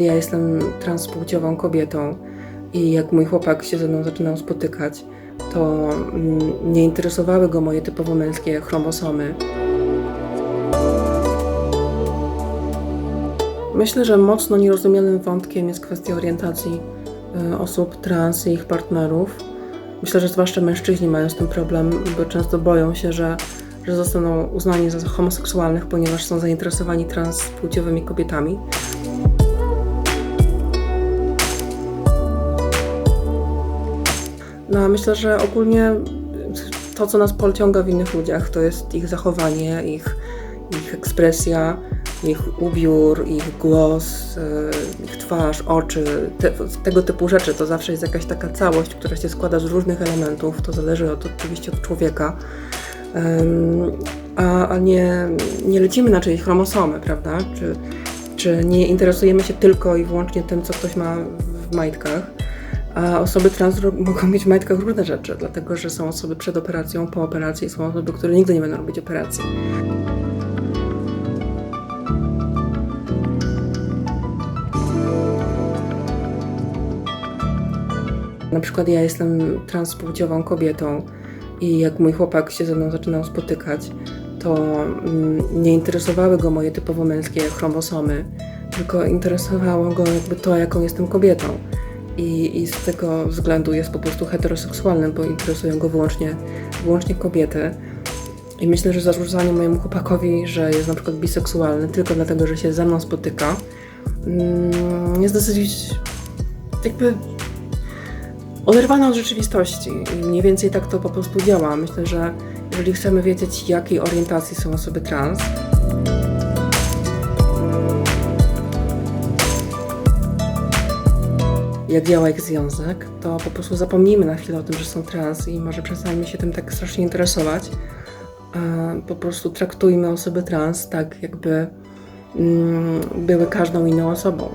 Ja jestem transpłciową kobietą i jak mój chłopak się ze mną zaczynał spotykać, to mm, nie interesowały go moje typowo męskie chromosomy. Myślę, że mocno nierozumianym wątkiem jest kwestia orientacji y, osób trans i ich partnerów. Myślę, że zwłaszcza mężczyźni mają z tym problem, bo często boją się, że, że zostaną uznani za homoseksualnych, ponieważ są zainteresowani transpłciowymi kobietami. No, myślę, że ogólnie to, co nas pociąga w innych ludziach, to jest ich zachowanie, ich, ich ekspresja, ich ubiór, ich głos, e, ich twarz, oczy, te, tego typu rzeczy. To zawsze jest jakaś taka całość, która się składa z różnych elementów. To zależy od, oczywiście od człowieka. Em, a a nie, nie lecimy na czyjeś chromosomy, prawda? Czy, czy nie interesujemy się tylko i wyłącznie tym, co ktoś ma w majtkach. A osoby trans mogą mieć w majtkach różne rzeczy, dlatego że są osoby przed operacją, po operacji, są osoby, które nigdy nie będą robić operacji. Na przykład ja jestem transpłciową kobietą i jak mój chłopak się ze mną zaczynał spotykać, to mm, nie interesowały go moje typowo męskie chromosomy, tylko interesowało go jakby to, jaką jestem kobietą. I, I z tego względu jest po prostu heteroseksualnym, bo interesują go wyłącznie, wyłącznie kobiety. I myślę, że zarzucanie mojemu chłopakowi, że jest na przykład biseksualny tylko dlatego, że się ze mną spotyka, mm, jest dosyć jakby oderwana od rzeczywistości. I mniej więcej tak to po prostu działa. Myślę, że jeżeli chcemy wiedzieć, jakiej orientacji są osoby trans, jak działa ich związek, to po prostu zapomnijmy na chwilę o tym, że są trans i może przestańmy się tym tak strasznie interesować. A po prostu traktujmy osoby trans tak, jakby mm, były każdą inną osobą.